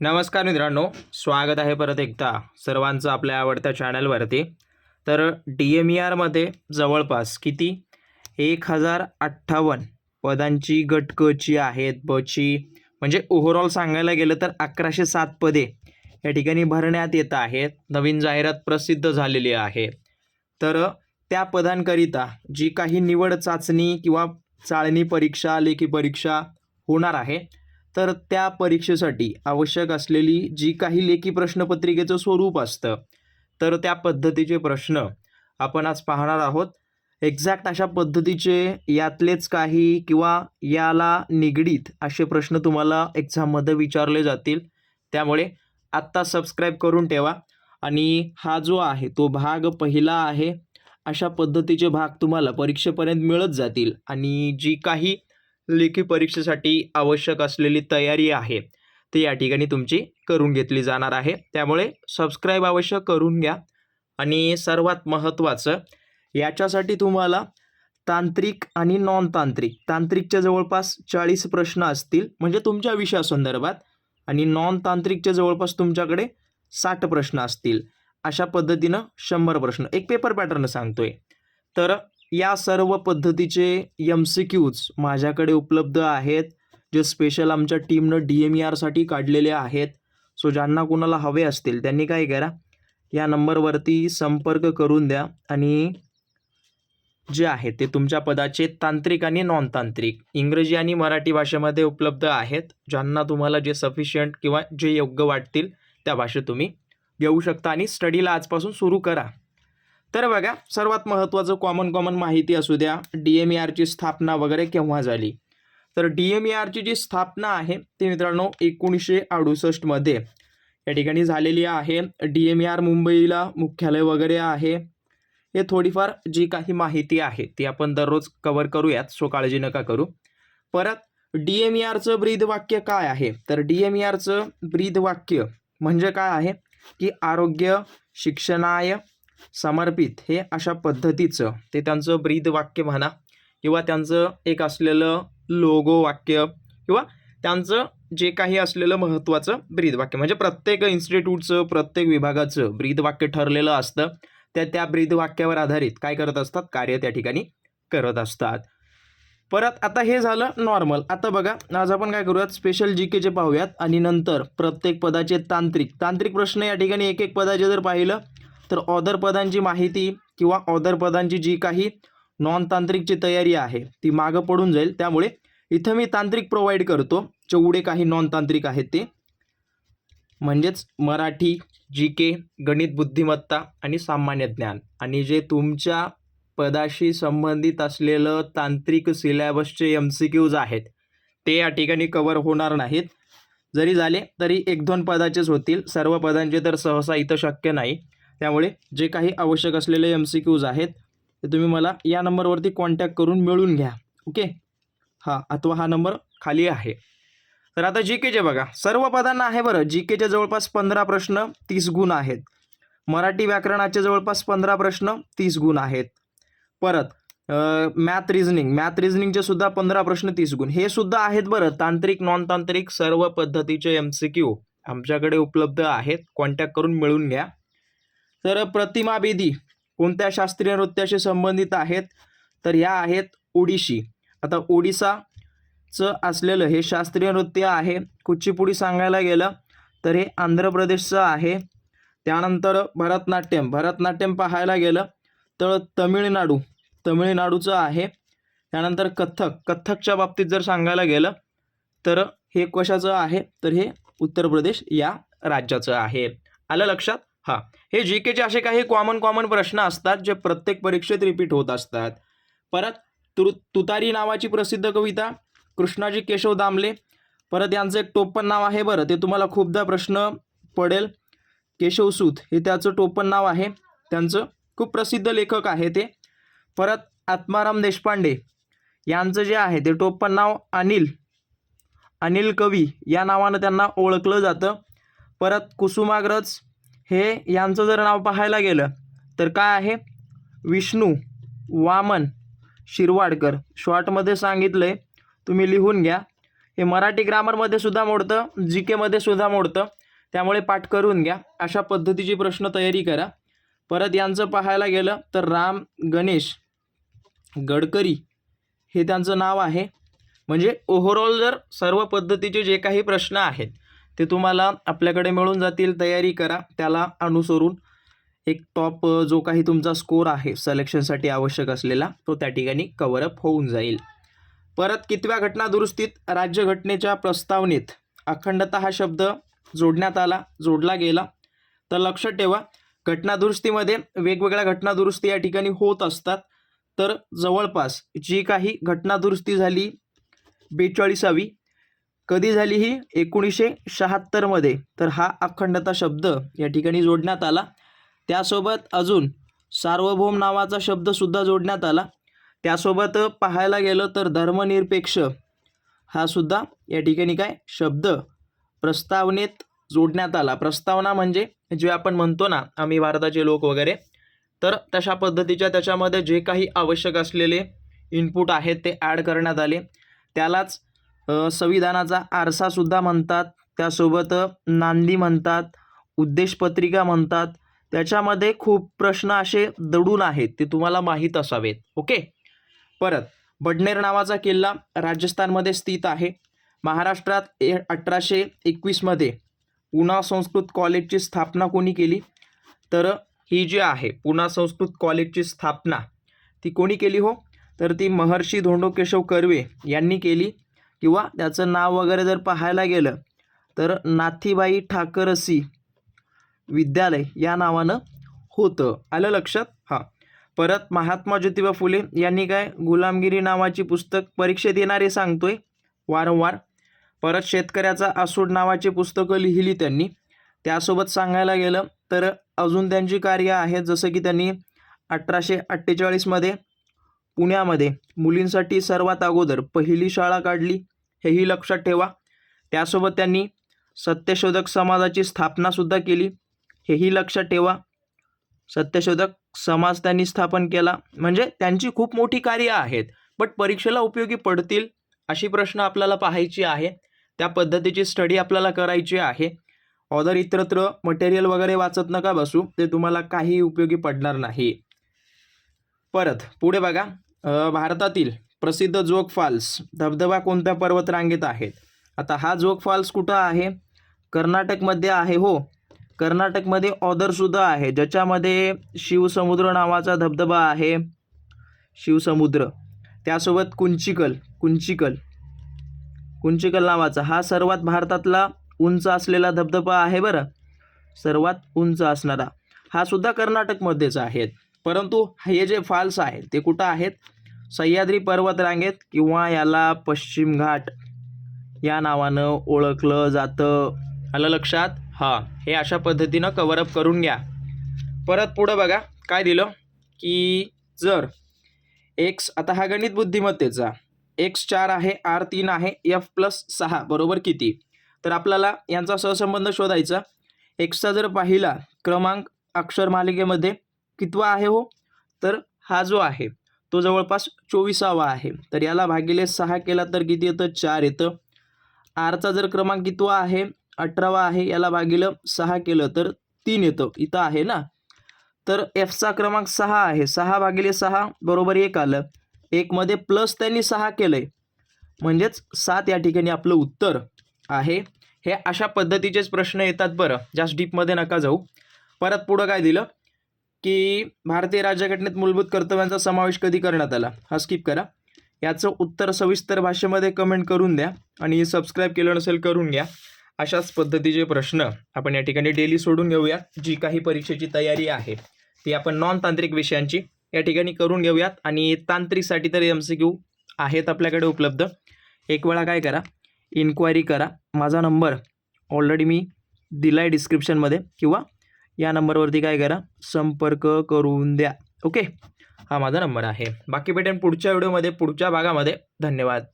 नमस्कार मित्रांनो स्वागत आहे परत एकदा सर्वांचं आपल्या आवडत्या चॅनलवरती. तर डी एम ई आरमध्ये जवळपास किती? एक हजार अठ्ठावन्न पदांची गट क ची आहेत ब ची म्हणजे ओव्हरऑल सांगायला गेलं तर अकराशे सात पदे या ठिकाणी भरण्यात येत आहेत. नवीन जाहिरात प्रसिद्ध झालेली आहे. तर त्या पदांकरिता जी काही निवड चाचणी किंवा चाळणी परीक्षा लेखी परीक्षा होणार आहे तर त्या परीक्षेसाठी आवश्यक असलेली जी काही लेखी प्रश्नपत्रिकेचं स्वरूप असतं तर त्या पद्धतीचे प्रश्न आपण आज पाहणार आहोत. एक्झॅक्ट अशा पद्धतीचे यातलेच काही किंवा याला निगडीत असे प्रश्न तुम्हाला एक्झाममध्ये विचारले जातील. त्यामुळे आत्ता सबस्क्राईब करून ठेवा आणि हा जो आहे तो भाग पहिला आहे अशा पद्धतीचे भाग तुम्हाला परीक्षेपर्यंत मिळत जातील. आणि जी काही लेखी परीक्षेसाठी आवश्यक असलेली तयारी आहे. ती या ठिकाणी तुमची करून घेतली जाणार आहे. त्यामुळे सबस्क्राईब अवश्य करून घ्या. आणि सर्वात महत्त्वाचं याच्यासाठी तुम्हाला तांत्रिक आणि नॉन तांत्रिक तांत्रिकच्या जवळपास चाळीस प्रश्न असतील म्हणजे तुमच्या विषयासंदर्भात आणि नॉन तांत्रिकच्या जवळपास तुमच्याकडे साठ प्रश्न असतील. अशा पद्धतीनं शंभर प्रश्न एक पेपर पॅटर्न सांगतोय. तर या सर्व पद्धतीचे एम सी क्यूज माझ्याकडे उपलब्ध आहेत जे स्पेशल आमच्या टीमनं डी एम ई आरसाठी काढलेले आहेत. सो ज्यांना कोणाला हवे असतील त्यांनी काय करा या नंबरवरती संपर्क करून द्या. आणि जे आहे ते तुमच्या पदाचे तांत्रिक आणि नॉन तांत्रिक इंग्रजी आणि मराठी भाषेमध्ये उपलब्ध आहेत. ज्यांना तुम्हाला जे सफिशियंट किंवा जे योग्य वाटतील त्या भाषेत तुम्ही घेऊ शकता आणि स्टडीला आजपासून सुरू करा. तर बघा सर्वात महत्त्वाचं कॉमन कॉमन माहिती असू द्या डी एम ई आरची स्थापना वगैरे केव्हा झाली? तर डी एम ई आरची जी स्थापना आहे ती मित्रांनो एकोणीसशे अडुसष्टमध्ये या ठिकाणी झालेली आहे. डी एम ई आर मुंबईला मुख्यालय वगैरे आहे. हे थोडीफार जी काही माहिती आहे ती आपण दररोज कवर करूयात सो काळजी नका करू. परत डी एम ई आरचं ब्रीद वाक्य काय आहे? तर डी एम ई आरचं ब्रीद वाक्य म्हणजे काय आहे? की आरोग्य शिक्षणाय समर्पित हे अशा पद्धतीचं ते त्यांचं ब्रीद वाक्य म्हणा किंवा त्यांचं एक असलेलं लोगो वाक्य किंवा त्यांचं जे काही असलेलं महत्त्वाचं ब्रीद वाक्य म्हणजे प्रत्येक इन्स्टिट्यूटचं प्रत्येक विभागाचं ब्रीद वाक्य ठरलेलं असतं त्या त्या ब्रीद वाक्यावर आधारित काय करत असतात? कार्य त्या ठिकाणी करत असतात. परत आता हे झालं नॉर्मल आता बघा आज आपण काय करूयात? स्पेशल जी केचे पाहूयात. आणि नंतर प्रत्येक पदाचे तांत्रिक तांत्रिक प्रश्न या ठिकाणी एक एक पदाचे जर पाहिलं तर ऑदर पदांची माहिती किंवा ऑदर पदांची जी काही नॉन तांत्रिकची तयारी आहे ती मागं पडून जाईल. त्यामुळे इथं मी तांत्रिक प्रोव्हाइड करतो. जेवढे काही नॉन तांत्रिक आहेत ते. म्हणजेच मराठी जी के गणित बुद्धिमत्ता आणि सामान्य ज्ञान. आणि जे तुमच्या पदाशी संबंधित असलेलं तांत्रिक सिलॅबसचे एम सी क्यूज आहेत ते या ठिकाणी कवर होणार नाहीत. जरी झाले तरी एक दोन पदाचेच होतील. सर्व पदांचे तर सहसा इथं शक्य नाही. त्यामुळे जे काही आवश्यक असलेले एम सी क्यूज आहेत ते तुम्ही मला या नंबरवरती कॉन्टॅक्ट करून मिळून घ्या. ओके हां अथवा हा नंबर खाली आहे. तर आता जी केचे बघा. सर्व पदांना आहे बरं. जी केचे जवळपास पंधरा प्रश्न तीस गुण आहेत. मराठी व्याकरणाचे जवळपास पंधरा प्रश्न तीस गुण आहेत. परत मॅथ रिझनिंग मॅथ रिझनिंगचे सुद्धा पंधरा प्रश्न तीस गुण. हे सुद्धा आहेत बरं. तांत्रिक नॉन तांत्रिक सर्व पद्धतीचे एम सी क्यू आमच्याकडे उपलब्ध आहेत. कॉन्टॅक्ट करून मिळून घ्या. तर प्रतिमा बेदी कोणत्या शास्त्रीय नृत्याशी संबंधित आहेत? तर ह्या आहेत ओडिशी. आता ओडिसाचं असलेलं हे शास्त्रीय नृत्य आहे. कुचिपुडी सांगायला गेलं तर हे आंध्र प्रदेशचं आहे. त्यानंतर भरतनाट्यम. भरतनाट्यम पाहायला गेलं तर तमिळनाडू. तमिळनाडूचं आहे. त्यानंतर कथ्थक. कथ्थकच्या बाबतीत जर सांगायला गेलं तर हे कशाचं आहे? तर हे उत्तर प्रदेश या राज्याचं आहे. आलं लक्षात? हां. हे जी केचे असे काही कॉमन कॉमन प्रश्न असतात जे प्रत्येक परीक्षेत रिपीट होत असतात. परत तु तुतारी नावाची प्रसिद्ध कविता कृष्णाजी केशव दामले. परत यांचं एक टोपण नाव आहे बरं ते तुम्हाला खूपदा प्रश्न पडेल. केशवसूत हे त्याचं टोपण नाव आहे. त्यांचं खूप प्रसिद्ध लेखक आहे ते. परत आत्माराम देशपांडे यांचं जे आहे ते टोपण नाव अनिल. अनिल कवी या नावानं त्यांना ओळखलं जातं. परत कुसुमाग्रज हे यांचं जर नाव पाहायला गेलं तर काय आहे? विष्णू वामन शिरवाडकर. शॉर्टमध्ये सांगितलं आहे तुम्ही लिहून घ्या. हे मराठी ग्रामरमध्ये सुद्धा मोडतं जी केमध्ये सुद्धा मोडतं. त्यामुळे पाठ करून घ्या. अशा पद्धतीची प्रश्न तयारी करा. परत यांचं पाहायला गेलं तर राम गणेश गडकरी हे त्यांचं नाव आहे. म्हणजे ओव्हरऑल जर सर्व पद्धतीचे जे काही प्रश्न आहेत ते तुम्हाला आपल्याकडे मिळून जातील तयारी करा. त्याला अनुसरून एक टॉप जो काही तुमचा स्कोर आहे सलेक्शनसाठी आवश्यक असलेला तो त्या ठिकाणी कवरअप होऊन जाईल. परत कितव्या घटना दुरुस्तीत? राज्यघटनेच्या प्रस्तावनेत. अखंडता हा शब्द जोडण्यात आला जोडला गेला. तर लक्षात ठेवा घटनादुरुस्तीमध्ये वेगवेगळ्या घटनादुरुस्ती या ठिकाणी होत असतात. तर जवळपास जी काही घटनादुरुस्ती झाली बेचाळीसावी कधी झाली ही? एकोणीसशे शहात्तरमध्ये तर हा अखंडता शब्द या ठिकाणी जोडण्यात आला. त्यासोबत अजून सार्वभौम नावाचा शब्दसुद्धा जोडण्यात आला. त्यासोबत पाहायला गेलं तर धर्मनिरपेक्ष हा सुद्धा या ठिकाणी काय? शब्द प्रस्तावनेत जोडण्यात आला. प्रस्तावना म्हणजे जे आपण म्हणतो ना आम्ही भारताचे लोक वगैरे तर तशा पद्धतीच्या त्याच्यामध्ये जे काही आवश्यक असलेले इनपुट आहेत ते ॲड करण्यात आले. त्यालाच संविधानाचा आरसासुद्धा म्हणतात. त्यासोबत नांदी म्हणतात उद्देशपत्रिका म्हणतात. त्याच्यामध्ये खूप प्रश्न असे दडून आहेत ते तुम्हाला माहीत असावेत. ओके? परत बडनेर नावाचा किल्ला राजस्थानमध्ये स्थित आहे. महाराष्ट्रात ए अठराशे एकवीसमध्ये पुणा संस्कृत कॉलेजची स्थापना कोणी केली? तर ही जी आहे पुणा संस्कृत कॉलेजची स्थापना ती कोणी केली हो? तर ती महर्षी धोंडो केशव कर्वे यांनी केली. किंवा त्याचं नाव वगैरे जर पाहायला गेलं तर नाथीबाई ठाकरसी विद्यालय या नावानं होतं. आलं लक्षात? हां. परत महात्मा ज्योतिबा फुले यांनी काय गुलामगिरी नावाची पुस्तक परीक्षेत येणारे सांगतोय? वारंवार. परत शेतकऱ्याचा आसूड नावाची पुस्तकं लिहिली त्यांनी. त्यासोबत सांगायला गेलं तर अजून त्यांची कार्य आहेत जसं की त्यांनी अठराशे अठ्ठेचाळीसमध्ये पुण्यामध्ये मुलींसाठी सर्वात अगोदर पहिली शाळा काढली हेही लक्षात ठेवा. त्यासोबत त्यांनी सत्यशोधक समाजाची स्थापनासुद्धा केली हेही लक्षात ठेवा. सत्यशोधक समाज त्यांनी स्थापन केला. म्हणजे त्यांची खूप मोठी कार्य आहेत बट परीक्षेला उपयोगी पडतील अशी प्रश्न आपल्याला पाहायची आहे. त्या पद्धतीची स्टडी आपल्याला करायची आहे. ऑदर इतरत्र मटेरियल वगैरे वाचत नका बसू ते तुम्हाला काही उपयोगी पडणार नाही. परत पुढे बघा. भारतातील प्रसिद्ध जोग फॉल्स धबधबा कोणत्या पर्वतरांगेत आहेत? आता हा जोग फॉल्स कुठं आहे? कर्नाटकमध्ये आहे हो. कर्नाटकमध्ये ऑदरसुद्धा आहे. ज्याच्यामध्ये शिवसमुद्र नावाचा धबधबा आहे. शिवसमुद्र. त्यासोबत कुंचिकल कुंचिकल कुंचिकल नावाचा. हा सर्वात भारतातला उंच असलेला धबधबा आहे बरं. सर्वात उंच असणारा. हा सुद्धा कर्नाटकमध्येच आहेत परंतु हे जे फॉल्स आहेत ते कुठं आहेत? सह्याद्री पर्वतरांगेत किंवा याला पश्चिम घाट या नावानं ओळखलं जातं. आलं लक्षात? हां हे अशा पद्धतीनं कवरअप करून घ्या. परत पुढं बघा काय दिलं? की जर एक्स आता हा गणित बुद्धिमत्तेचा एक्स चार आहे आर तीन आहे एफ प्लस सहा बरोबर किती? तर आपल्याला यांचा सहसंबंध शोधायचा. एक्सचा जर पाहिला क्रमांक अक्षर मालिकेमध्ये कितवा आहे हो? तर हा जो आहे तो जवळपास चोवीसावा आहे. तर याला भागिले सहा केला तर किती येतं? चार येतं. आरचा जर क्रमांक कितवा आहे? अठरावा आहे. याला भागिलं सहा केलं तर तीन येतं. इथं आहे ना? तर एफचा क्रमांक सहा आहे. सहा भागिले सहा बरोबर एक आलं. एकमध्ये प्लस त्यांनी सहा केलं आहे म्हणजेच सात या ठिकाणी आपलं उत्तर आहे. हे अशा पद्धतीचेच प्रश्न येतात बरं. जास्त डीपमध्ये नका जाऊ. परत पुढं काय दिलं? की भारतीय राज्यघटनेत मूलभूत कर्तव्यांचा समावेश कधी करण्यात आला? हा स्किप करा. याचं उत्तर सविस्तर भाषेमध्ये कमेंट करून द्या आणि सबस्क्राईब केलं नसेल करून घ्या. अशाच पद्धतीचे प्रश्न आपण या ठिकाणी डेली सोडून घेऊया. जी काही परीक्षेची तयारी आहे ती आपण नॉन तांत्रिक विषयांची या ठिकाणी करून घेऊयात. आणि तांत्रिकसाठी तर एम सी क्यू आहेत आपल्याकडे उपलब्ध. एक वेळा काय करा? इन्क्वायरी करा. माझा नंबर ऑलरेडी मी दिला आहे डिस्क्रिप्शनमध्ये किंवा या नंबरवरती काय करा? संपर्क करून द्या. ओके? हा माझा नंबर आहे. बाकी भेटेन पुढच्या व्हिडिओमध्ये. पुढच्या भागामध्ये. धन्यवाद.